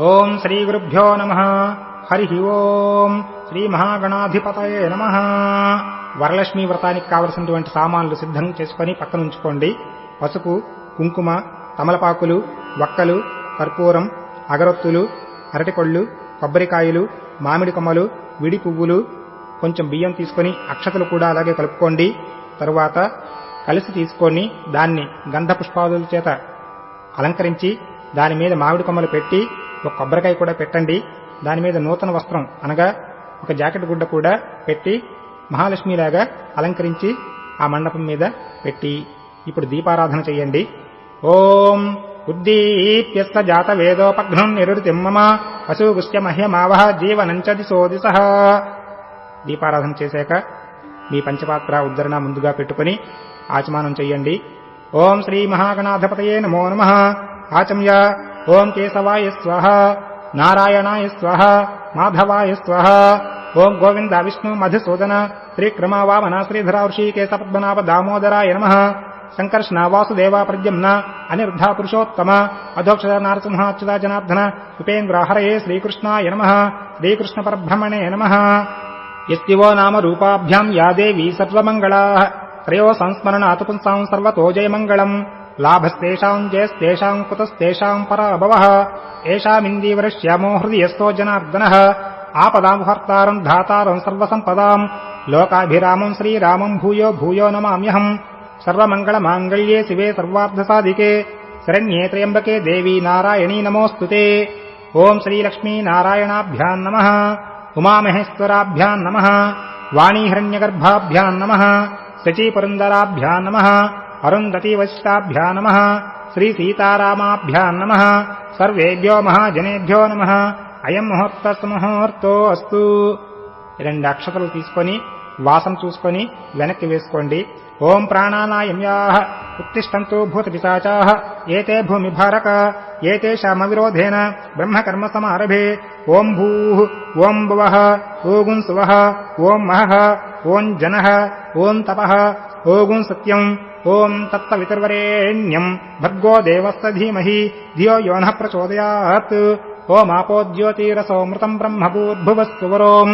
ఓం శ్రీ గురుభ్యో నమ. హరి ఓం. శ్రీ మహాగణాధిపతయే నమ. వరలక్ష్మి వ్రతానికి కావలసినటువంటి సామాన్లు సిద్ధం చేసుకొని పక్కనుంచుకోండి పసుపు కుంకుమ తమలపాకులు వక్కలు కర్పూరం అగరొత్తులు అరటికొళ్ళు కొబ్బరికాయలు మామిడి కొమ్మలు విడి పువ్వులు కొంచెం బియ్యం తీసుకొని అక్షతలు కూడా అలాగే కలుపుకోండి. తరువాత కలిసి తీసుకొని దాన్ని గంధ పుష్పాదుల చేత అలంకరించి దాని మీద మామిడి కొమ్మలు పెట్టి ఒక కొబ్బరికాయ కూడా పెట్టండి. దాని మీద నూతన వస్త్రం అనగా ఒక జాకెట్ గుడ్డ కూడా పెట్టి మహాలక్ష్మిలాగా అలంకరించి ఆ మండపం మీద పెట్టి ఇప్పుడు దీపారాధన చేయండి. ఓం ఉద్దీప్యస్త జాత వేదోపఘ్నం నిరుతిమ్మమ పశుగుష్య మహ్యమావహ జీవనంచది సోదిస. దీపారాధన చేశాక మీ పంచపాత్ర ఉద్ధరణ ముందుగా పెట్టుకుని ఆచమానం చెయ్యండి ఓం శ్రీ మహాగణాధిపతయే నమో నమ. ఆచమ్య ओम केशवाय स्व नारायणाय स्व माधवाय स्व ओम गोविंद विष्णु मधुसूदन त्रिक्रम वामना श्रीधराषि केश पद्मनाभ दामोदराय नम। संकर्षण वासुदेव प्रद्युम्न अनिर्धा पुरुषोत्तम अधोक्ष नारसिंहाच्युता जनार्दन उपेन्द्र हरये श्रीकृष्णाय नम। श्रीकृष्ण परब्रह्मणे नम। यो नाम रूपाभ्याम या देवी सर्वंगला त्रयो संस्मरण अतपुंसा सर्वतो जय मंगलम् लाभस्तेषाम् जयस्तेषाम् परा पराभवः। एषामिन्दीवरश्यामो हृदयस्थो जनार्दनः। आपदामुहर्तारम् धातारम् सर्वसम्पदाम्। लोकाभिरामम् श्रीरामम् भूयो भूयो नमाम्यहम्। सर्वमङ्गलमाङ्गल्ये शिवे सर्वार्थसाधिके शरण्ये त्र्यम्बके देवी नारायणी नमोऽस्तु ते। ओम् श्रीलक्ष्मीनारायणाभ्याम् नमः। उमामहेश्वराभ्याम् नमः। वाणीहिरण्यगर्भाभ्याम् नमः। शचीपुरन्दराभ्याम् नमः। నమః అరుంధతీ వశిష్టాభ్యాం నమః శ్రీ సీతారామాభ్యాం నమః సర్వేభ్యో మహాజనేభ్యో నమ అయం ముహూర్త ముహూర్తో అస్తు రెండు అక్షతలు తీసుకొని వాసం చూసుకొని వెనక్కి వేసుకోండి. ఓం ప్రాణానాయమ్యా ఉత్తిష్టంతు భూత పిశాచా ఏతే భూమి భారక ఏతేషామ విరోధేన బ్రహ్మకర్మ సమారభే ఓం భూ ఓం భువ ఓగుం సువ ఓం మహ ఓం జన ఓం తప ఓగుం సత్యం ఓం తత్వవితుర్వరేణ్యం భర్గో దేవస్త ధీమహి ధియో యో నః ప్రచోదయాత్ ఓమాపోజ్యోతిరసోమృతం బ్రహ్మభూద్భువస్సువరోం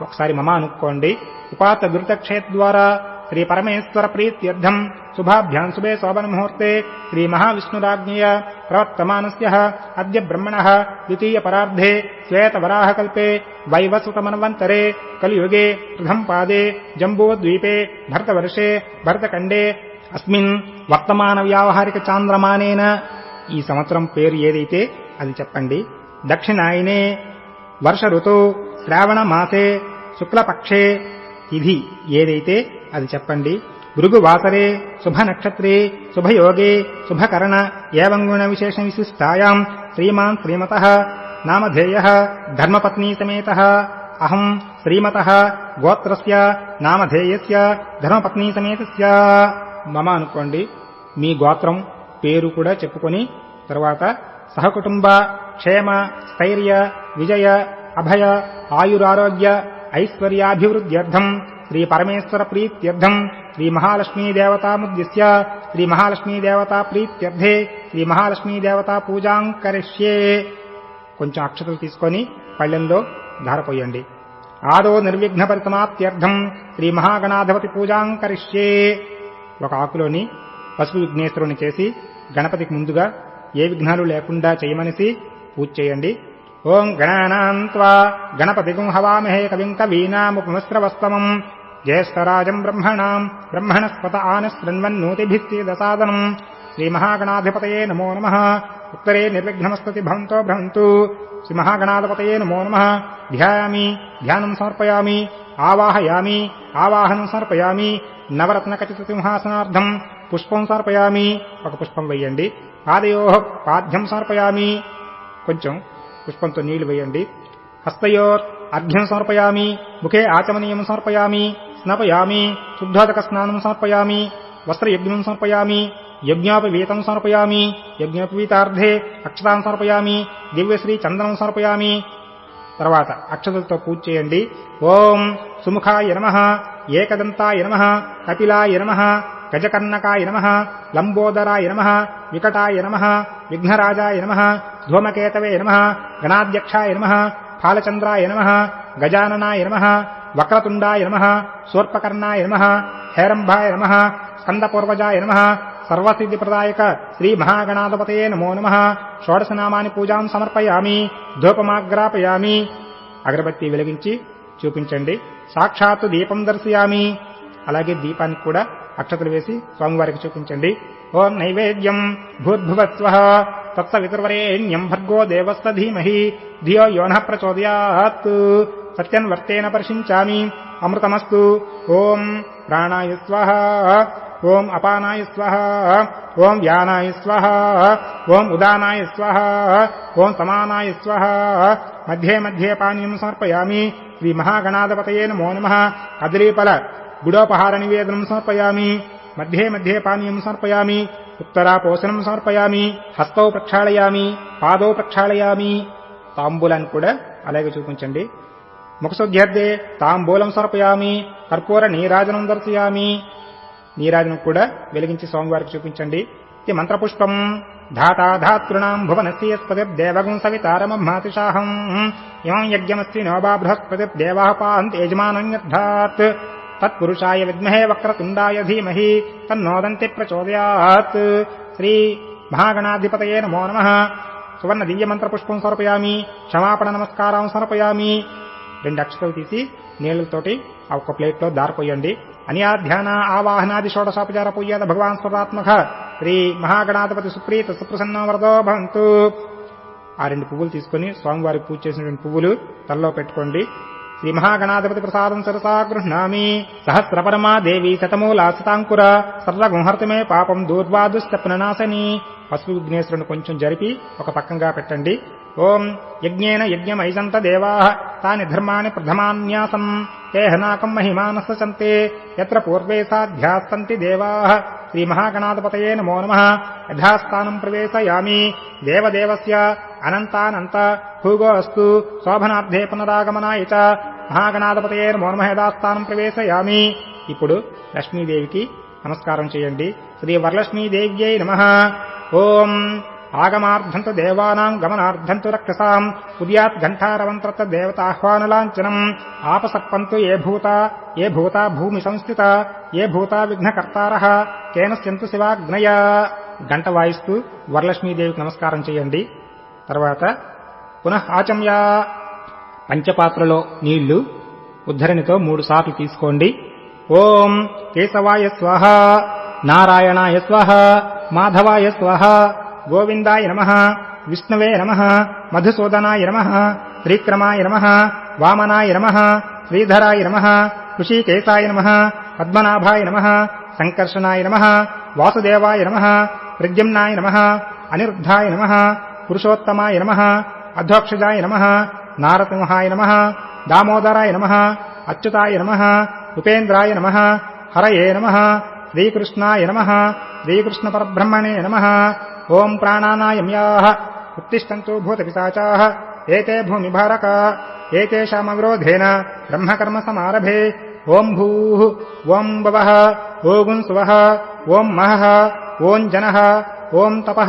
ఒకసారి మమ అనుకోండి ఉపాత దురితక్షేద్వారా శ్రీ పరమేశ్వర ప్రీత్యర్థం శుభాభ్యాం శుభే శోభన ముహూర్తే శ్రీ మహావిష్ణురాజ్ఞయ ప్రవర్తమానస్య అద్య బ్రహ్మణ ద్వితీయ పరార్ధే శ్వేతవరాహకల్పే వైవసుతమన్వంతరే కలియుగే ప్రథం పాదే జంబూద్వీపే భరతవర్షే భరతఖండే అస్మిన్ వర్తమాన వ్యావహారిక చాంద్రమానేన. ఈ సంవత్సరం పేరు ఏదైతే అది చెప్పండి. దక్షిణాయనే వర్ష ఋతు శ్రావణ మాసే శుక్లపక్షే తిథి ఏదైతే అది చెప్పండి. భృగువాసరే శుభ నక్షత్రే శుభయోగే శుభకరణ ఏవంగుణ విశేష విశిష్టాయాం? శ్రీమాన్ శ్రీమత నామధేయ ధర్మపత్నీ సమేత అహం శ్రీమత గోత్రస్య నామధేయస్య ధర్మపత్నీ సమేతస్య మమ అనుకోండి. మీ గోత్రం పేరు కూడా చెప్పుకొని తర్వాత సహకుటుంబ క్షేమ స్థైర్య విజయ అభయ ఆయురారోగ్య ఐశ్వర్యాభివృద్ధ్యర్థం శ్రీ పరమేశ్వర ప్రీత్యర్థం శ్రీ మహాలక్ష్మీ దేవతాముద్దిశ్య శ్రీ మహాలక్ష్మీ దేవతా ప్రీత్యర్థే శ్రీ మహాలక్ష్మీ దేవతా పూజాం కరిష్యే కొంచెం అక్షతలు తీసుకొని పళ్ళెంలో ధారపోయండి. ఆదో నిర్విఘ్న పరిసమాప్త్యర్థం శ్రీ మహాగణాధిపతి పూజాం కరిష్యే ఒక ఆకులోని పసుపు విఘ్నేశ్వరుని చేసి గణపతికి ముందుగా ఏ విఘ్నాలు లేకుండా చేయమనిసి పూజ చేయండి. ఓం గణానాన్వా గణపతిగుం హవామహే కవిం కవీనాముపమస్రవస్తమం జ్యేష్ఠరాజం బ్రహ్మణాం బ్రహ్మణస్పత ఆనశృణ్వన్నూతిభిస్తేదసాదనం శ్రీమహాగణాధిపతయే నమో నమ ఉత్తరే నిర్విఘ్నమస్తతి భవంతో భ్రమంతు శ్రీమహాగణాధిపతయే నమో నమ ధ్యాయామి ధ్యానం సమర్పయామి ఆవాహయామి ఆవాహనం సమర్పయామి నవరత్నకచిత సింహాసనార్థం పుష్పం సమర్పయామి ఒక పుష్పం వేయండి. పాదయో పాద్యం సమర్పయామి కొంచెం పుష్పంతో నీళ్ళు వేయండి. హస్తయోర్ అర్ఘ్యం సమర్పయామి ముఖే ఆచమనీయం సమర్పయామి స్నపయామి శుద్ధోదక స్నానం సమర్పయామి వస్త్రయజ్ఞం సమర్పయామి యజ్ఞాపవీతం సమర్పయామి యజ్ఞోపవీతార్థే అక్షతాం సమర్పయామి దివ్యశ్రీ చందనం సమర్పయామి. తర్వాత అక్షతలతో పూజ చేయండి. ఓం సుముఖాయ నమ ఏకదంతాయ నమ కపిలాయ నమ గజకర్ణకాయ నమ లంబోదరాయ నమ వికటాయ నమ విఘ్నరాజాయ నమ ధూమకేతవే నమ గణాధ్యక్షాయ నమ ఫాలచంద్రాయ నమ గజాననాయ నమ వక్రతుండాయ నమ సూర్పకర్ణాయ నమ హేరంభాయ నమ స్కందపూర్వజాయ నమ సర్వసిద్ధిప్రదాయక శ్రీ మహాగణాధిపతయే నమో నమ షోడశనామాని పూజాం సమర్పయామి ధూపమాగ్రాపయామి. అగరబత్తి వెలిగించి చూపించండి. సాక్షాత్తు దీపం దర్శయామి. అలాగే దీపానికి కూడా అక్షతలు వేసి స్వామివారికి చూపించండి. ఓం నైవేద్యం భూద్భువత్వ తత్సవితుర్వరేణ్యం భర్గో దేవస్థ ధీమహి ధియో యోన ప్రచోదయాత్. సత్యన్వర్తేన పరిశించామి. అమృతమస్తు. ఓం ప్రాణాయ స్వహ. ఓం అపానాయ స్వహ ఓం వ్యానాయ స్వహ ఓం ఉదానాయ స్వహ ఓం సమానాయ స్వహ. మధ్యే మధ్యే పానీయం సమర్పయామి. శ్రీ మహాగణాధిపతయే నమో నమ. కదలీపల గుడోపహార నివేదనం సమర్పయామి. మధ్యే మధ్యే పానీయం సమర్పయామి. ఉత్తరాపోషణం సమర్పయామి. హస్తౌ ప్రక్షాళయామి. పాదో ప్రక్షాళయామి. తాంబూలాన్ని కూడా అలాగే చూపించండి. ముఖశుద్ధ్యర్థే తాంబూలం సమర్పయామి. కర్పూర నీరాజనం దర్శయామి. నీరాజనం కూడా వెలిగించి స్వామివారికి చూపించండి. ఇది మంత్రపుష్పం. ధాతా ధాతృణాం భువనస్యస్పతిర్దేవగుం సవితారమమాతిషాహం ఇమం యజ్ఞమస్తి నోబా బృహస్పతిర్దేవా పాంతి యజమానం యద్ధాత్ తత్పురుషాయ విద్మహే వక్రతుండాయ ధీమహి తన్నోదంతి ప్రచోదయాత్. శ్రీ మహాగణాధిపతయే నమో నమ. సువర్ణ దివ్య మంత్రపుష్పం సమర్పయామి. క్షమాపణ నమస్కారం సమర్పయామి. రెండు అక్షతలు తీసి నీళ్ళతోటి ఒక ప్లేట్లో దారిపోయండి. అన్యాధ్యాన ఆవాహనాది షోడశాపచార పూజాత భగవాన్ స్వరాత్మక. శ్రీ మహాగణాధిపతి సుప్రీత సుప్రసన్న వరదో భవంతు. ఆ రెండు పువ్వులు తీసుకొని స్వామివారికి పూజ చేసినటువంటి పువ్వులు తలలో పెట్టుకోండి. శ్రీ మహాగణాధిపతి ప్రసాదం సరసా గృహ్ణామి. సహస్రపరమా దేవి శతమూలా శతాంకుర. సర్వగుంహర్తమే పాపం దూర్వాదుస్తప్ననాశని పశువు విఘ్నేశ్వరుని కొంచెం జరిపి ఒక పక్కంగా పెట్టండి. ఓం యజ్ఞేన యజ్ఞమైజంత దేవా తాని ధర్మాని ప్రథమాన్యాసం తేహనాకం మహిమానసంతే ఎత్ర పూర్వే సాధ్యాస్తంతి దేవా శ్రీమహాగణాధిపతయే నమో నమ యథాస్థానం ప్రవేశయామి దేవదేవస్య అనంతానంత భూగో అస్తు శోభనార్థే పునరాగమనాయ చ మహాగణాధిపతయే నమో నమ యథాస్థానం ప్రవేశయామి ఇప్పుడు లక్ష్మీదేవికి నమస్కారం చేయండి. శ్రీ వరలక్ష్మీదేవ్యై నమ. ఓం ఆగమార్థంతు దేవానాం గమనార్థంతు రక్షసాం ఉద్యాత్ ఘంటారవంత్రత దేవతాహ్వానలాంఛనం ఆపసర్పంతు ఏ భూత ఏ భూతా భూమి సంస్థిత ఏ భూతా విఘ్నకర్తార కేనస్యంతు శివాగ్నయ గంట వాయిస్తూ వరలక్ష్మీదేవికి నమస్కారం చేయండి. తర్వాత పునః ఆచమ్యా. పంచపాత్రలో నీళ్ళు. ఉద్ధరణితో మూడు సార్లు తీసుకోండి. ఓం కేశవాయ స్వాహ నారాయణాయ స్వాహ మాధవాయ స్వాహ గోవిందాయ నమ విష్ణవే నమ మధుసూదనాయ నమ శ్రీక్రమాయ నమ వామనాయ నమ శ్రీధరాయ నమ ఋషికేశాయ నమ పద్మనాభాయ నమ సంకర్షణాయ నమ వాసుదేవాయ నమ ప్రద్యుమ్నాయ నమ అనిరుద్ధాయ నమ పురుషోత్తమాయ నమ అధ్వక్షజాయ నమ నారసింహాయ నమ దామోదరాయ నమ అచ్యుతాయ నమ ఉపేంద్రాయ నమ హరయే నమ శ్రీకృష్ణాయ నమ శ్రీకృష్ణపరబ్రహ్మణే నమ ఓం ప్రాణానాయమ్యా ఉత్తిష్టంతు భూతపిశాచా ఏతే భూమిభారక ఏతేషామవిరోధేన బ్రహ్మకర్మ సమారభే ఓం భూ ఓం భవ ఓగుం సువ ఓం మహ ఓం జన ఓం తప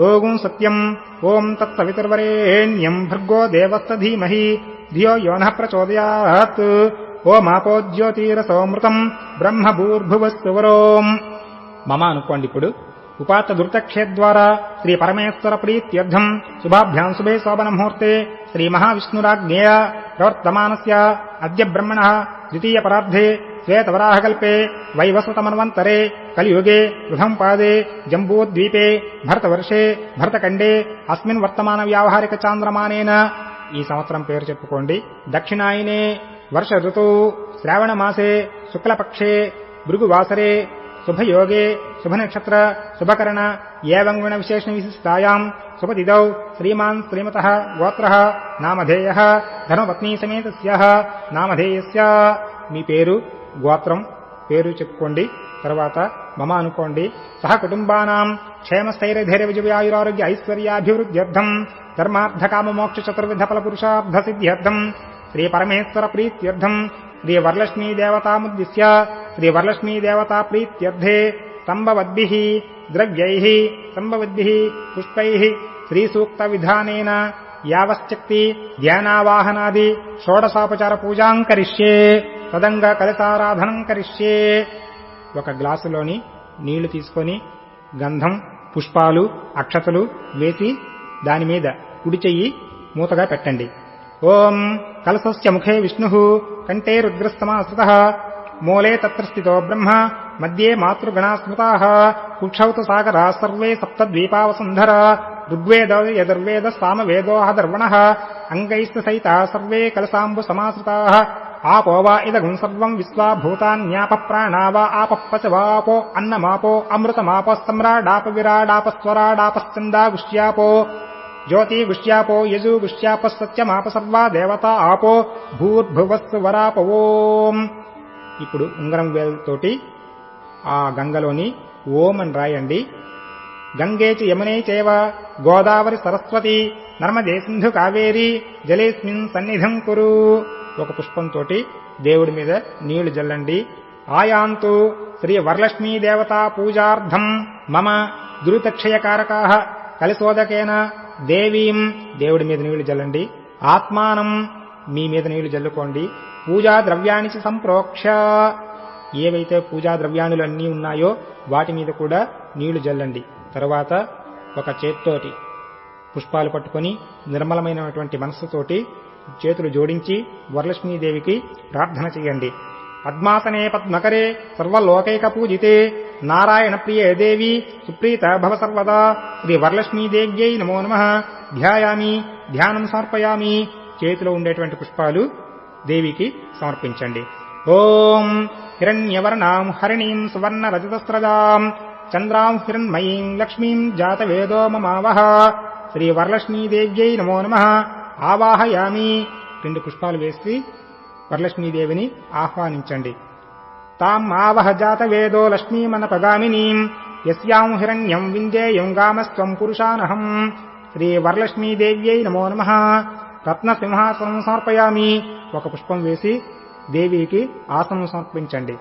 ఓగుం సత్యం ఓం తత్సవితుర్వరేణ్యం భర్గో దేవస్త ధీమహి ధియో యోన ప్రచోదయాత్ ఓమాపో జ్యోతిరసోమృతం బ్రహ్మభూర్భువస్సువరోం మమ అనుకోండి ఇప్పుడు ఉపాత దుర్తక్షేద్వారా శ్రీ పరమేశ్వర ప్రీత్యర్థం. శుభాభ్యాం శుభే శోభన ముహూర్తే శ్రీ మహావిష్ణురాజ్ఞేయ ప్రవర్తమానస్య అద్య బ్రహ్మణ ద్వితీయ పరార్థే శ్వేతవరాహకల్పే. వైవస్వతమన్వంతరే. కలియుగే. వృధం పాదే. జంబూద్వీపే. భరతవర్షే. భరతఖండే. అస్మిన్ వర్తమాన వ్యావహారిక చాంద్రమానేన. ఈ సంవత్సరం పేరు చెప్పుకోండి. దక్షిణాయనే. వర్ష ఋతువు శ్రావణ మాసే. శుక్లపక్షే. భృగువాసరే. శుభయోగే శుభనక్షత్ర శుభకరణ ఏవం గుణ విశేషణ విశిష్టాయాం శుభతిదౌ శ్రీమాన్ శ్రీమత గోత్ర నామధేయ ధర్మపత్నీ సమేతస్య నామధేయస్య. మీ పేరు? గోత్రం. పేరు చెప్పుకోండి. తర్వాత మమ అనుకోండి. సహ కుటుంబానాం. క్షేమస్థైర్యధైర్య విజయాయురారోగ్య ఐశ్వర్యాభివృద్ధ్యర్థం ధర్మార్థకామోక్ష చతుర్విధ ఫల పురుషార్థ సిద్ధ్యర్థం. శ్రీ పరమేశ్వర ప్రీత్యర్థం. శ్రీ వరలక్ష్మీ దేవతాముద్దిశ్య శ్రీ వరలక్ష్మీ దేవతా ప్రీత్యర్థే స్తంభవద్భిః ద్రవ్యైః స్తంభవద్భిః పుష్పైః శ్రీసూక్త విధానేన యావశ్చక్తి ధ్యానావాహనాది షోడశోపచార పూజాం కరిష్యే తదంగ కలితారాధనం కరిష్యే ఒక గ్లాసులోని నీళ్ళు తీసుకొని గంధం పుష్పాలు అక్షతలు వేసి దాని మీద కుడి చెయ్యి మూతగా పెట్టండి. ओम् कलसस्य मुखे विष्णुः कण्ठे रुद्रस्तमाश्रितः मूले तत्र स्थितो ब्रह्म मध्ये मातृगणाश्रुताः कुक्षौतुसागरा सर्वे सप्तद्वीपावसुन्धर सप्तद्वीपावसन्धरा ऋग्वेदयदर्वेदः सामवेदोः दर्वणः अङ्गैस्तसहिता सर्वे कलसाम्बुसमाश्रिताः आपो वा इदम् सर्वम् विश्वा भूतान्यापप्राणा वा आपःपचवापो अन्नमापो अमृतमापः सम्राडापविराडापस्वराडापश्चन्दागुष्यापो విరాడాపస్వరాడాపశ్చందా గుష్యాపో జ్యోతి గుష్యాపో యజు గుష్యాప సత్యమాప సర్వా దేవత ఆపో భూర్భువస్సు వరాపవోం ఇప్పుడు ఉంగరం వేలతోటి ఆ గంగలోని ఓం అని రాయండి గంగేచి యమునే చేవ గోదావరి సరస్వతి నర్మదే సింధు కావేరి జలేస్మిన్ సన్నిధం కురు. ఒక పుష్పంతో దేవుడి మీద నీళ్ళు జల్లండి. ఆయాంతు శ్రీ వరలక్ష్మీ దేవతా పూజార్థం మమ దురితక్షయకారకా కలిసోదకేన దేవీం దేవుడి మీద నీళ్ళు జల్లండి. ఆత్మానం మీ మీద నీళ్ళు జల్లుకోండి. పూజా ద్రవ్యానికి సంప్రోక్ష. ఏవైతే పూజా ద్రవ్యాణులు అన్నీ ఉన్నాయో వాటి మీద కూడా నీళ్ళు జల్లండి. తర్వాత ఒక చేత్తోటి పుష్పాలు పట్టుకొని నిర్మలమైనటువంటి మనస్సుతోటి చేతులు జోడించి వరలక్ష్మీదేవికి ప్రార్థన చేయండి. పద్మాసనే పద్మకరే సర్వలోకైక పూజితే నారాయణ ప్రియ దేవి సుప్రీత భవ సర్వదా. శ్రీ వరలక్ష్మీదేవ్యై నమో నమ. ధ్యాయామి ధ్యానం సమర్పయామి. చేతిలో ఉండేటువంటి పుష్పాలు దేవికి సమర్పించండి. ఓం హిరణ్యవర్ణాం హరిణీం సువర్ణ రజతస్రజాం చంద్రాం హిరణ్మయీం లక్ష్మీం జాతవేదో మమావహ. శ్రీ వరలక్ష్మీదేవ్యై నమో నమ. ఆవాహయామి. రెండు పుష్పాలు వేసి వరలక్ష్మీదేవిని ఆహ్వానించండి. తాం ఆవహ జాతవేదో లక్ష్మీమనపగామినీం యస్యాం హిరణ్యం విందేయం గామస్త్వం పురుషానహం. శ్రీ వరలక్ష్మీదేవ్యై నమో నమ. రత్నసింహాసనం సమర్పయామి. ఒక పుష్పం వేసి దేవికి ఆసనం సమర్పించండి.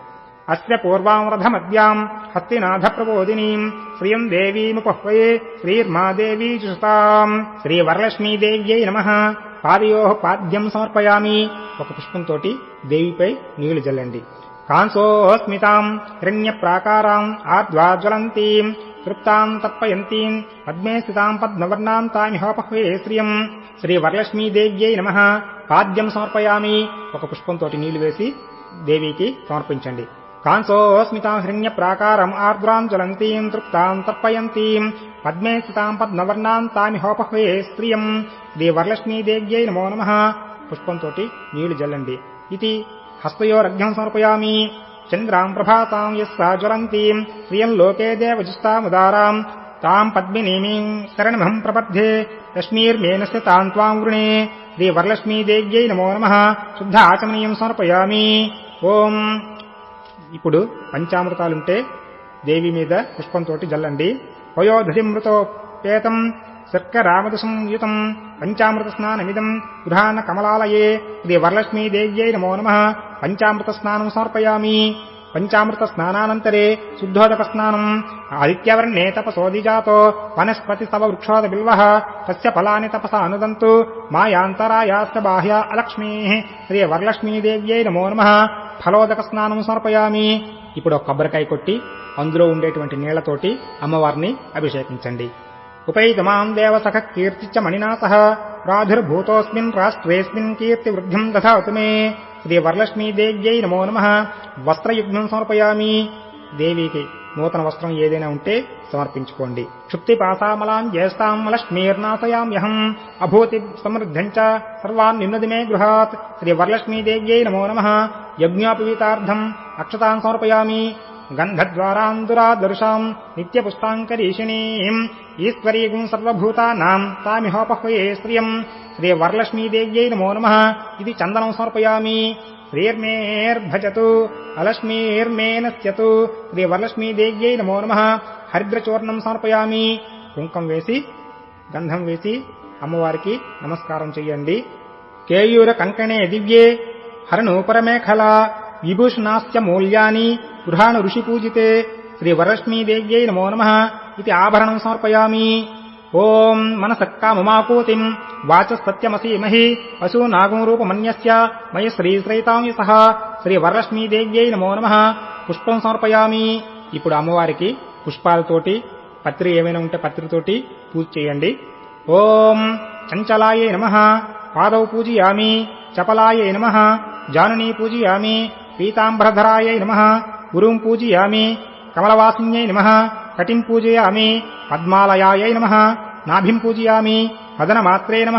అస్య పూర్వామృధమద్యాం హస్తినాథ ప్రబోధినీం. శ్రియం దేవీముపహ్వయే శ్రీర్మాదేవీ జుషతాం. చుషతాం శ్రీ వరలక్ష్మీదేవ్యై నమ. పాదయో పాద్యం సమర్పయామి. ఒక పుష్పంతో దేవిపై నీళ్ళు జల్లండి. కాంసోస్మితాం హిరణ్య ప్రాకారాం ఆద్వాజ్వలంతీం తృప్తాం తప్పయంతీం పద్మే స్థితాం పద్మవర్ణాం తామిహోపహ్వే శ్రియం. శ్రీ వరలక్ష్మీదేవ్యై నమ. పాద్యం సమర్పయామి. ఒక పుష్పంతో నీళ్ళు వేసి దేవికి సమర్పించండి. కాంసోస్మితాం హిరణ్య ప్రాకారం ఆర్ద్రాం జ్వలంతీం తృప్తాం తర్పయంతీం. పద్మే స్థితాం పద్మవర్ణాం తామిహోపహ్వే స్త్రియం. శ్రీ వరలక్ష్మీదేవ్యై నమో నమ. పుష్పంతో నీళ్ళు జల్లండి. ఇది హస్తయోరఘ్యం సమర్పయామి. చంద్రాం ప్రభాతాం యస్సా జ్వలంతీం. శ్రియం లోకే దేవజుస్తాముదారాం. తాం పద్మినీమీం శరణమహం ప్రపద్ధే లక్ష్మీర్మేనస్య తాం త్వాం వృణే. శ్రీ వరలక్ష్మీదేవ్యై నమో నమ. శుద్ధ ఆచమనీయం సమర్పయామి. ఓం ఇప్పుడు పంచామృతాలుంటే దేవి మీద పుష్పంతో జల్లండి. వయోధృమృతోపేతం శర్కరామదసంయుతం పంచామృత స్నానమిదం గృహాన కమలాలయే. శ్రీ వరలక్ష్మీదేవ్యై నమో నమ. పంచామృత స్నానం సమర్పయామి. పంచామృత స్నానానంతరే శుద్ధోదక స్నానం ఆదిత్యవర్ణే తపసోదిజాతో వనస్పతి సవ వృక్షోద బిల్వ. తస్య ఫలాని తపస అనుదంతు. మాయాంతరాయాస్య బాహ్య అలక్ష్మీ. శ్రీ వరలక్ష్మీదేవ్యై నమో నమ. ఫలోదక స్నానం సమర్పయామి ఇప్పుడు ఒక కొబ్బరికాయ కొట్టి అందులో ఉండేటువంటి నీళ్ళతోటి అమ్మవారిని అభిషేకించండి. ఉపైతమాం దేవసఖ కీర్తిచ్చ మణినా సహ ప్రాదుర్భూతోస్మిన్ రాష్ట్రేస్మిన్ కీర్తి వృద్ధిం దధాతు మే. శ్రీ వరలక్ష్మీదేవ్యై నమో నమ. వస్త్రయుగ్నం సమర్పయామి. దేవికి నూతన వస్త్రం ఏదైనా ఉంటే సమర్పించుకోండి. క్షుప్తి పాసామలాం జ్యేష్ఠాం లక్ష్మీర్నాశయామ్యహం అభూతి సమృద్ధం చ సర్వాన్ నిన్నది మే గృహాత్ శ్రీ వరలక్ష్మీదేవ్యై నమో నమ. యజ్ఞాపవీతార్థం అక్షతాం సమర్పయామి. గంధద్వారాందురాదర్శాం నిత్యపుష్టాంకరీషిణీం ఈశ్వరీగుం సర్వభూతానాం తామిహోపహ్వయే శ్రియం. శ్రీ వరలక్ష్మీదేవ్యై నమో నమ. ఇది చందనం సమర్పయామి. శ్రీర్మేర్భజతు అలక్ష్మీర్మేనస్యతు శ్రీ వరలక్ష్మీదేవ్యై నమో నమ హరిద్రచూర్ణం సమర్పయామి. కుంకం వేసి గంధం వేసి అమ్మవారికి నమస్కారం చెయ్యండి. కేయూర కంకణే దివ్యే హరనూపరమేఖలా విభూషణాస్య మూల్యాని గృహాణ ఋషి పూజితే శ్రీ వరలక్ష్మీదేవ్యై నమో నమ ఇది ఆభరణం సమర్పయామి. ఓం మనసక్కామమాకూతిం వాచసత్యమసీమహి పశూనాగమరూపమన్యస్య మయ శ్రీశ్రైతామి సహ శ్రీ వరలక్ష్మీదేవ్యై నమో నమ. పుష్పం సమర్పయామి. ఇప్పుడు అమ్మవారికి పుష్పాలతోటి పత్రి ఏమైనా ఉంటే పత్రితోటి పూజ చేయండి. ఓం చంచలాయే నమ. పాదౌ పూజయామి. చపలాయే నమ. జానునీ పూజయామి. పీతాంబరధరాయై నమ. గురుం పూజయామి. కమలవాసిన్యై నమ. కటిం పూజయామి పద్మాలయాయై నమ నాభిం పూజయామి వదనమాత్రే నమ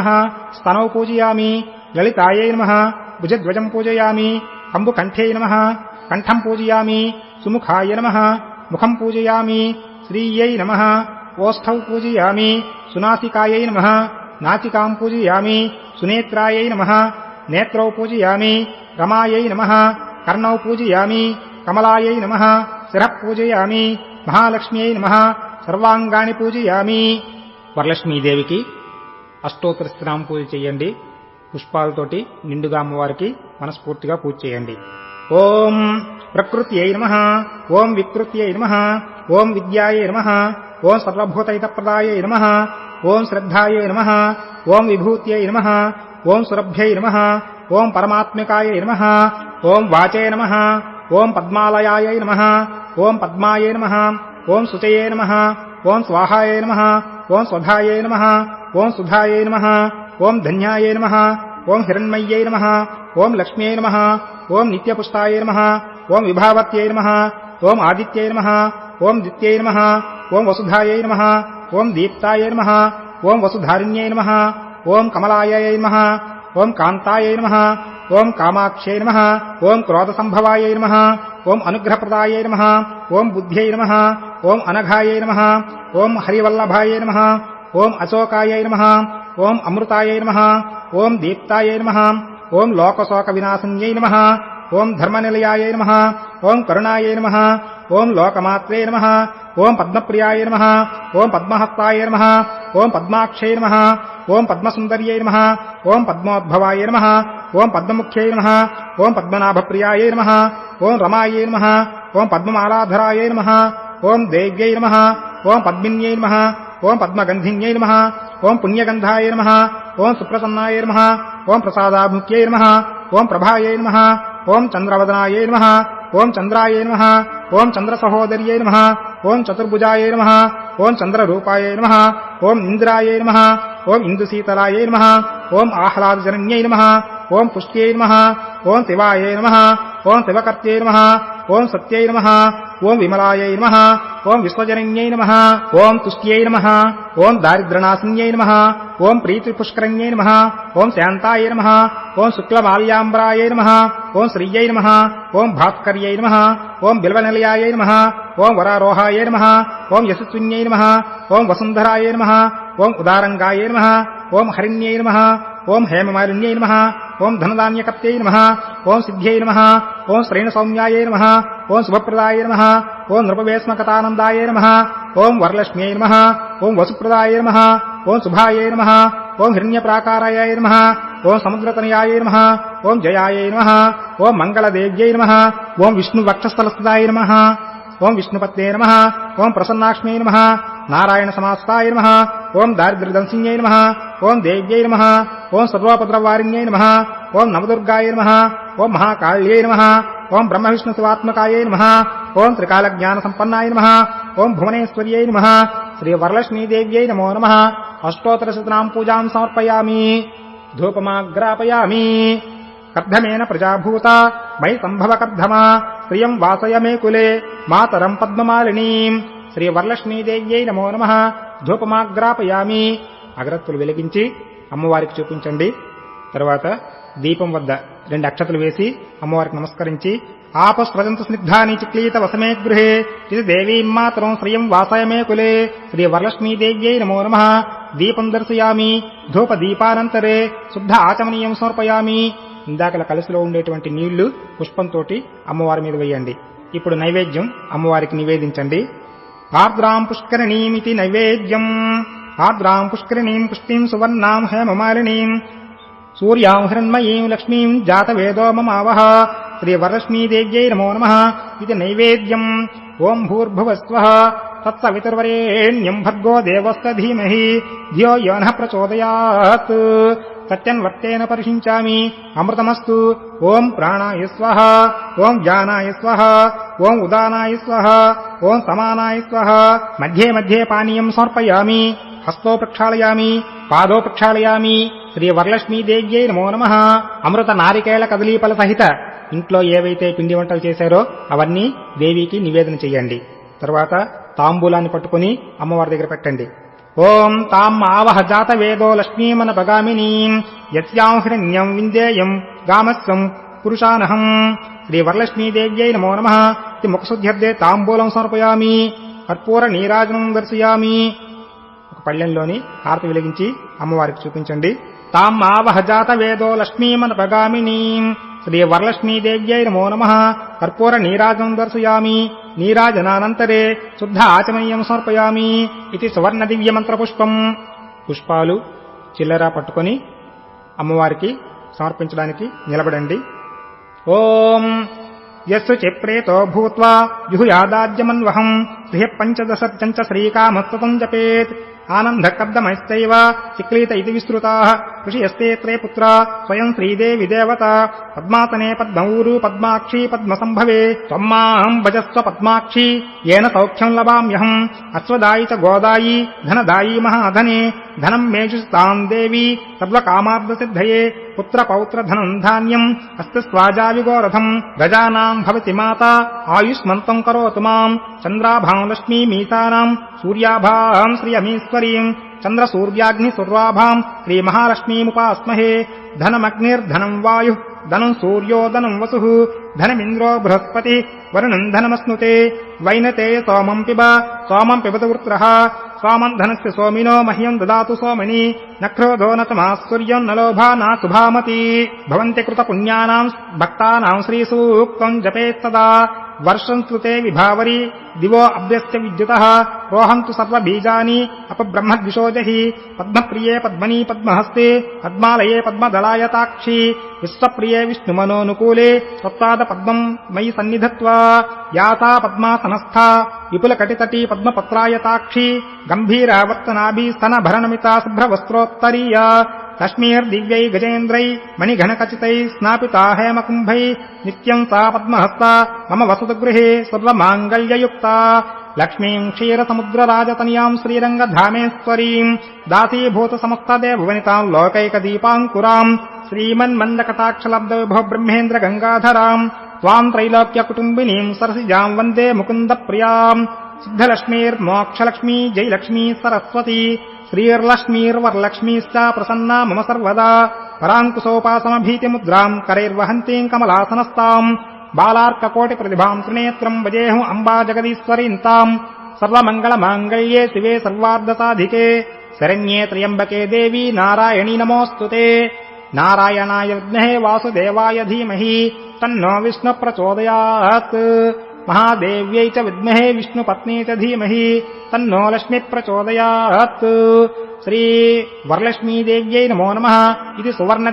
స్తనౌ పూజయామి లలితాయై నమ భుజధ్వజం పూజయామి కంబుకంఠే నమ కంఠం పూజయామి సుముఖాయ నమ ముఖం పూజయామి శ్రీయై నమ ఓస్థౌ పూజయామి సునాసికాయై నమ నాసికాం పూజయామి సునేత్రాయై నమ నేత్రౌ పూజయామి రమాయై నమ కర్ణౌ పూజయామి కమలాయై నమ శిరః పూజయామి మహాలక్ష్మ్యై నమ. సర్వాంగాన్ని పూజయామి. వరలక్ష్మీదేవికి అష్టోత్తర శ్రీరామ పూజ చేయండి. పుష్పాలతోటి నిండుగా అమ్మవారికి మనస్ఫూర్తిగా పూజ చేయండి. ఓం ప్రకృత్యై నమ. ఓం వికృత్యై నమ. ఓం విద్యాయై నమ. ఓం సర్వభూతైతప్రదాయై నమ. ఓం శ్రద్ధాయ నమ. ఓం విభూత్యై నమ. ఓం సురభ్యై నమ. ఓం పరమాత్మికాయ నమ. ఓం వాచే నమ. ఓం పద్మాలయాయ నమ ఓం పద్మాయే నమ ఓం శుచయే నమ ఓం స్వాహాయే నమ ఓం స్వధాయే నమ ఓం సుధాయే నమ ఓం ధన్యాయే నమ ఓం హిరణ్మయ్యై నమ ఓం లక్ష్మ్యై నమ ఓం నిత్యపుష్టాయై నమ ఓం విభావత్యై నమ ఓం ఆదిత్యై నమ ఓం దిత్యై నమ ఓం వసుధాయై నమ ఓం దీప్తాయై నమ ఓం వసుధారిణ్యై నమ ఓం కమలాయై నమ ఓం కాంతాయై నమ ఓం కామాక్ష్యై నమ ఓం క్రోధసంభవాయై నమ ఓం అనుగ్రహప్రదాయై నమ ఓం బుద్ధ్యై నమ ఓం అనఘాయై నమ ఓం హరివల్లభాయై నమ ఓం అశోకాయై నమ ఓం అమృతాయై నమ ఓం దీప్తాయై నమ ఓం లోకశోక వినాశన్యై నమ ఓం ధర్మనిలయాయ నమ ఓం కరుణాయ నమ ఓం లోకమాత్రే నమ ఓం పద్మప్రియాయ నమ ఓం పద్మహస్తాయ నమ ఓం పద్మాక్షై నమ ఓం పద్మసుందర్యై నమ ఓం పద్మోద్భవాయ నమ ఓం పద్మముఖ్యై నమ ఓం పద్మనాభప్రియాయ నమ ఓం రమాయ నమ ఓం పద్మమాలాధరాయ నమ ఓం దేవ్యై నమ ఓం పద్మిన్యై నమ ఓం పద్మగంధిన్యై నమ ఓం పుణ్యగంధాయ నమ ఓం సుప్రసన్నాయ నమ ఓం ప్రసాదాముఖ్యై నమ ఓం ప్రభాయై నమ ఓం చంద్రవదనాయ నమ ఓం చంద్రాయ నమ ఓం చంద్రసహోదర్యై నమ ఓం చతుర్భుజాయ నమ ఓం చంద్రరూపాయ నమ ఓం ఇంద్రాయ నమ ఓం ఇందుశీతలాయ నమ ఓం ఆహ్లాదజనన్యై నమ ఓం పుష్ట్యై నమ ఓం శివాయ నమ ఓం శివకర్త్యై నమ ఓం సత్యై నమ ఓం విమలాయై నమ ఓం విశ్వజనన్యై నమ ఓం తుష్ట్యై నమ ఓం దారిద్రనాశన్యై నమ ఓం ప్రీతిపుష్కరణ్యై నమ ఓం శాంతాయ నమ ఓం శుక్లమాల్యాంబ్రాయై నమ ఓం శ్రీయై నమ ఓం భాస్కర్యై నమ ఓం బిల్వనిలయాయ నమ ఓం వరారోహాయ నమ ఓం యశస్విన్యై నమ ఓం వసుంధరాయ నమ ఓం ఉదారంగాయ నమ ఓం హరిణ్యై నమ ఓం హేమమాలిన్యై నమ ఓం ధనధాన్యకర్త్యై నమ ఓం సిద్ధ్యై నమ ఓం శ్రేణసౌమ్యాయ నమ ఓం శుభప్రదాయ నమ ఓం నృపవేశ్మకతానందాయ నమ ఓం వరలక్ష్మ్యై నమ ఓం వసుప్రదాయ నమ ఓం శుభాయ నమ ఓం హిరణ్యప్రాకారాయ నమ ఓం సముద్రతనయాయ నమ ఓం జయాయ నమ ఓం మంగళదేవ్యై నమ ఓం విష్ణువక్షస్థలస్థాయ నమ ఓం విష్ణుపత్నే నమ. ఓం ప్రసన్నాక్ష్మ్యై నమ. నారాయణ సమాస్తాయ నమ. ఓం దారిద్ర్యదంసిన్యై నమ. ఓం దేవ్యై నమ. ఓం సర్వోపద్రవారిణ్యై నమ. ఓం నవదుర్గాయ నమ. ఓం మహాకాళ్యై నమ. ఓం బ్రహ్మ విష్ణు శివాత్మకాయ నమ. ఓం త్రికాలజ్ఞాన సంపన్నాయ నమ. ఓం భువనేశ్వర్యై నమ. శ్రీ వరలక్ష్మీదేవ్యై నమో. నమ అష్టోత్తరశతనాం పూజాం సమర్పయామి. ధూపమాగ్రాపయామి. కర్ధమేన ప్రజాభూత మై సంభవ కర్ధమా శ్రియం వాసయ మే కులే మాతరం పద్మమాలినీం. శ్రీ వరలక్ష్మీదేవ్యై నమో నమ. ధూపమాగ్రాపయామి. అగరత్తులు వెలిగించి అమ్మవారికి చూపించండి. తర్వాత దీపం వద్ద రెండు అక్షతలు వేసి అమ్మవారికి నమస్కరించి ఆపస్ప్రజంత స్నిగ్ధాని చిక్లీత వసమే గృహే ఇది దేవీం మాతరం శ్రియం వాసయమే కులే శ్రీ వరలక్ష్మీదేవ్యై నమో నమ. దీపం దర్శయామి ధూప దీపానంతరే శుద్ధ ఆచమనీయం సమర్పయామి. ఇందాకల కలసిలో ఉండేటువంటి నీళ్ళు పుష్పంతోటి అమ్మవారి మీద వేయండి. ఇప్పుడు నైవేద్యం అమ్మవారికి నివేదించండి. ఆర్ద్రాం పుష్కరణీమితి నైవేద్యం. ఆర్ద్రాం పుష్కరణీం పుష్టిం సువర్ణాం హేమమాలినీం. సూర్యాం హిరణ్మయీం లక్ష్మీం జాతవేదో మమావహ. శ్రీవరలక్ష్మీదేవ్యై నమో నమ. ఇది నైవేద్యం. ఓం భూర్భువస్వ తత్సవితుర్వరేణ్యం భర్గో దేవస్థ ధీమహి. ధియో యోన ప్రచోదయాత్. సత్యన్వర్తేన పరిశించామి. అమృతమస్తు. ఓం ప్రాణాయ స్వహ. ఓం జానాయ స్వః ఓం ఉదానాయ స్వః ఓం సమానాయ స్వః మధ్యే మధ్యే పానీయం సమర్పయామి. హస్తో ప్రక్షాళయామి. పాదో ప్రక్షాళయామి. శ్రీ వరలక్ష్మీదేవ్యై నమో నమ. అమృత నారికేళ కదలీపల సహిత ఇంట్లో ఏవైతే పిండి వంటలు చేశారో అవన్నీ దేవికి నివేదన చేయండి తర్వాత తాంబూలాన్ని పట్టుకుని అమ్మవారి దగ్గర పెట్టండి. ఓం తాం ఆవహ జాతవేదో లక్ష్మీమన పగామినీం యత్యాం హిరణ్యం విందేయం గామస్వం పురుషానహం. శ్రీ వరలక్ష్మీదేవ్యై నమో నమ. ఇది ముఖశుద్ధ్యర్థే తాంబూలం సమర్పయామి. కర్పూర నీరాజనం దర్శయామి. ఒక పళ్ళెంలోని హారతి వెలిగించి అమ్మవారికి చూపించండి. తాం ఆవహ జాత వేదో లక్ష్మీమన పగామినీం శ్రీ వరలక్ష్మీదేవ్యై నమో నమ. కర్పూర నీరాజం దర్శయామి. నీరాజనానంతరే శుద్ధ ఆచమనీయం సమర్పయామి ఇది సువర్ణ దివ్య మంత్ర పుష్పాలు చిల్లర పట్టుకొని అమ్మవారికి సమర్పించడానికి నిలబడండి. ఓం యస్సు చిప్రేతో భూత్వా జుహుయాదాజ్యమన్వహం శ్రియ పంచదశర్చంచ శ్రీకామస్తతం జపేత్. ఆనందకర్దమైస్తైవ చిక్లీత ఇది విస్తృతా ఋషియస్తే త్రే పుత్ర స్వయం శ్రీదేవి దేవత పద్మాసనే పద్మౌరు పద్మాక్షి పద్మసంభవే త్వమ్మాహం భజస్వ పద్మాక్షి ఏన సౌఖ్యం లభామ్యహం అశ్వదాయి చ గోదాయి ధనదాయి మహాధనే ధనం మేషుస్తాం దేవి సర్వకామార్థసిద్ధయే పుత్రపౌత్రధనం ధాన్యం అస్తి స్వాజావిగోరథం గజానాం భవతి మాత ఆయుష్మంతం కరోతు మాం చంద్రాభాం లక్ష్మీమీతానాం సూర్యాభాం శ్రియమీశ్వరీం చంద్ర సుర్వాభాం శ్రీమహాలక్ష్మీముపాస్మహే ధనమగ్నిర్ధనం వాయు ధనం సూర్యో ధనం వసు ధనమింద్రో బృహస్పతి వరుణం ధనమస్నుతే వైనతే సోమం పిబ సోమం పిబత వృత్ర సోమం ధనస్య సోమినో మహ్యం దదాతు సోమిని నక్రోధో నతమా సూర్యం నలోభా నా సుభామతి భవంతి కృత పుణ్యానాం భక్తానాం శ్రీసూక్తం జపేత్తదా. వర్షం స్తుతే విభావరి దివో అభ్యస్య విద్యుత రోహంతు సర్వబీజాని అపబ్రహ్మద్విషోజహి పద్మప్రియే పద్మనీ పద్మహస్తే పద్మాలయే పద్మదళాయతాక్షి విశ్వప్రియే విష్ణుమనోనుకూలే స్వత్పాద పద్మం మయి సన్నిధత్వా యాతా పద్మాసనస్థా విపులకటితటీ పద్మపత్రాయతాక్షి గంభీరావర్తనాభీ స్తన భరణమితా శుభ్రవస్త్రోత్తరీయ कश्मीर्दिव्यै गजेन्द्रै मणिघणकचितै स्नापिता हेमकुम्भै नित्यम् सा पद्महस्ता, मम वसतगृहे सर्वमाङ्गल्ययुक्ता। लक्ष्मीम् क्षीरसमुद्रराजतनयाम् श्रीरङ्गधामेश्वरीम् दासीभूतसमस्तदेववनिताम् लोकैकदीपाङ्कुराम् श्रीमन्मन्दकटाक्षलब्धविभो ब्रह्मेन्द्र गङ्गाधराम् त्वाम् त्रैलोक्यकुटुम्बिनीम् सरसिजाम् वंदे मुकुन्दप्रियाम् सिद्धलक्ष्मीर्मोक्षलक्ष्मी, जयलक्ष्मी सरस्वती। श्रीर्लक्ष्मीर्वरलक्ष्मीश्चा प्रसन्ना मम सर्वदा पराङ्कुशोपासमभीतिमुद्राम् करैर्वहन्तीम् कमलासनस्ताम् बालार्ककोटिप्रतिभाम् त्रिनेत्रम् वजेऽहम् अम्बा जगदीश्वरीन्ताम् सर्वमङ्गलमाङ्गल्ये शिवे सर्वार्धसाधिके शरण्ये त्र्यम्बके देवी नारायणी नमोऽस्तु ते नारायणाय विद्महे वासुदेवाय धीमहि तन्नो विष्णुप्रचोदयात् విద్మహే వాసుదేవాయ ధీమహి తన్నో విష్ణు ప్రచోదయాత్. మహాదేవ్యై చ విద్మహే విష్ణుపత్నీ చ ధీమహి తన్నో లక్ష్మి ప్రచోదయాత్ శ్రీ వరలక్ష్మీదేవ్యై నమో నమ ఇది సువర్ణ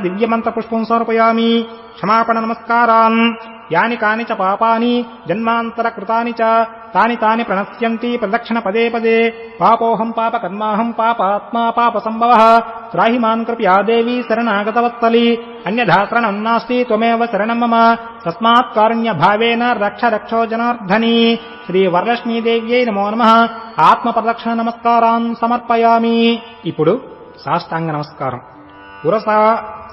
తాని తాని ప్రణశ్యంతి ప్రదక్షిణ పదే పదే. పాపోహం పాప కర్మాహం పాపాత్మా పాప సంభవ. త్రాహి మాన్ కృపయా దేవి శరణాగతవత్సలి. అన్యథా శరణం నాస్తి త్వమేవ శరణం మమ. తస్మాత్ కారుణ్య భావేన రక్ష రక్షో జనార్ధని శ్రీ వరలక్ష్మీదేవ్యై నమో నమ. ఆత్మ ప్రదక్షిణ నమస్కారాన్ సమర్పయామి. ఇప్పుడు సాష్టాంగ నమస్కారం. ఉరస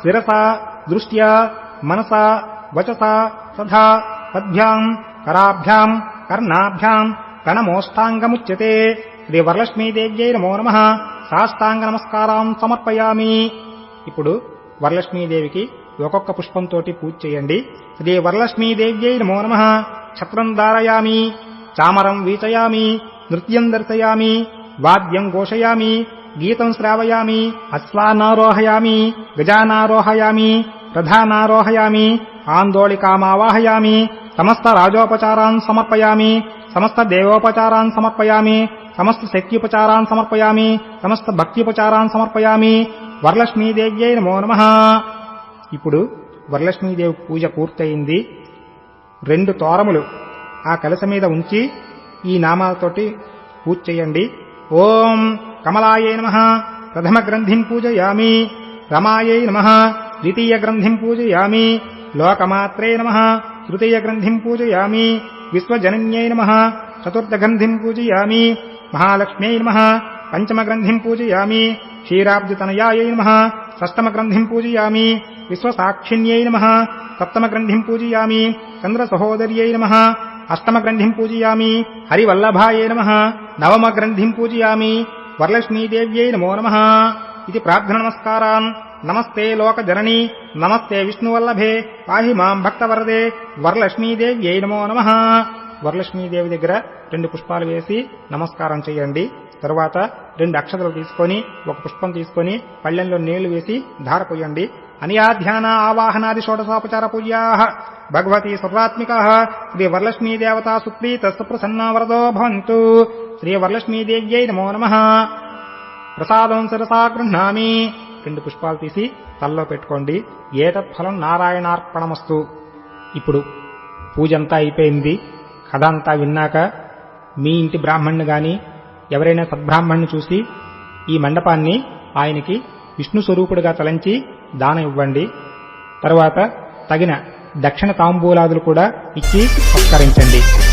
శిరస దృష్ట్యా మనస వచస సధా పద్భ్యాం కరాభ్యాం కర్ణాభ్యాం కణమోష్టాంగముచ్యతే. శ్రీ వరలక్ష్మీదేవ్యై నమో నమ సాష్టాంగ నమస్కారం సమర్పయామి. ఇప్పుడు వరలక్ష్మీదేవికి ఒక్కొక్క పుష్పంతో పూజ చేయండి. శ్రీ వరలక్ష్మీదేవ్యై నమో నమ ఛత్రం దారయామి చామరం వీచయామి. నృత్యం దర్శయామి. వాద్యం ఘోషయామి. గీతం శ్రావయామి. అశ్వానారోహయామి. గజానారోహయామి. రథానారోహయామి ఆందోళికామావాహయామి. సమస్త రాజోపచారాన్ సమర్పయామి సమస్త దేవోపచారాన్ సమర్పయామి సమస్త శక్త్యుపచారాన్ సమర్పయామి సమస్త భక్త్యుపచారాన్ సమర్పయామి. వరలక్ష్మీదేవ్యై నమో నమ. ఇప్పుడు వరలక్ష్మీదేవి పూజ పూర్తయింది. రెండు తోరములు ఆ కలస మీద ఉంచి ఈ నామాలతోటి పూజ చేయండి. ఓం కమలాయే నమ. ప్రథమ గ్రంథిం పూజయామి. రమాయే నమ. ద్వితీయ గ్రంథిం పూజయామి. లోకమాత్రే నమ. तृतीयग्रन्थिम् पूजयामि। विश्वजनन्यै नमः। चतुर्थग्रन्थिम् पूजयामि। महालक्ष्म्यै नमः। पञ्चमग्रन्थिम् पूजयामि। क्षीराब्जतनयायै नमः। षष्टमग्रन्थिम् पूजयामि। विश्वसाक्षिण्यै नमः। सप्तमग्रन्थिम् पूजयामि। चन्द्रसहोदर्यै नमः। अष्टमग्रन्थिम् पूजयामि। हरिवल्लभायै नमः। नवमग्रन्थिम् पूजयामि। वरलक्ष्मीदेव्यै नमो नमः। इति प्रार्थनमस्कारान् నమస్తే లోకజనని నమస్తే విష్ణువల్లభే పాహి మాం భక్తవరదే వరలక్ష్మీదేవ్యై నమో నమ. వరలక్ష్మీదేవి దగ్గర రెండు పుష్పాలు వేసి నమస్కారం చేయండి. తరువాత రెండు అక్షతలు తీసుకొని ఒక పుష్పం తీసుకొని పళ్ళెంలో నీళ్ళు వేసి ధార పోయండి అనియాధ్యాన ఆవాహనాది షోడశోపచార పూజా భగవతి సర్వాత్మిక. శ్రీ వరలక్ష్మీ దేవతా సుప్రీత సుప్రసన్నా వరదో భవంతు. శ్రీ వరలక్ష్మీదేవ్యై నమో నమ. ప్రసాదం శిరసా గృహ్ణామి రెండు పుష్పాలు తీసి తలలో పెట్టుకోండి. ఏతత్ ఫలం నారాయణార్పణమస్తు. ఇప్పుడు పూజ అంతా అయిపోయింది. కథ అంతా విన్నాక మీ ఇంటి బ్రాహ్మణ్ణి గాని ఎవరైనా సద్బ్రాహ్మణ్ణి చూసి ఈ మండపాన్ని ఆయనకి విష్ణు స్వరూపుడిగా తలంచి దానం ఇవ్వండి. తరువాత తగిన దక్షిణ తాంబూలాదులు కూడా ఇచ్చి సత్కరించండి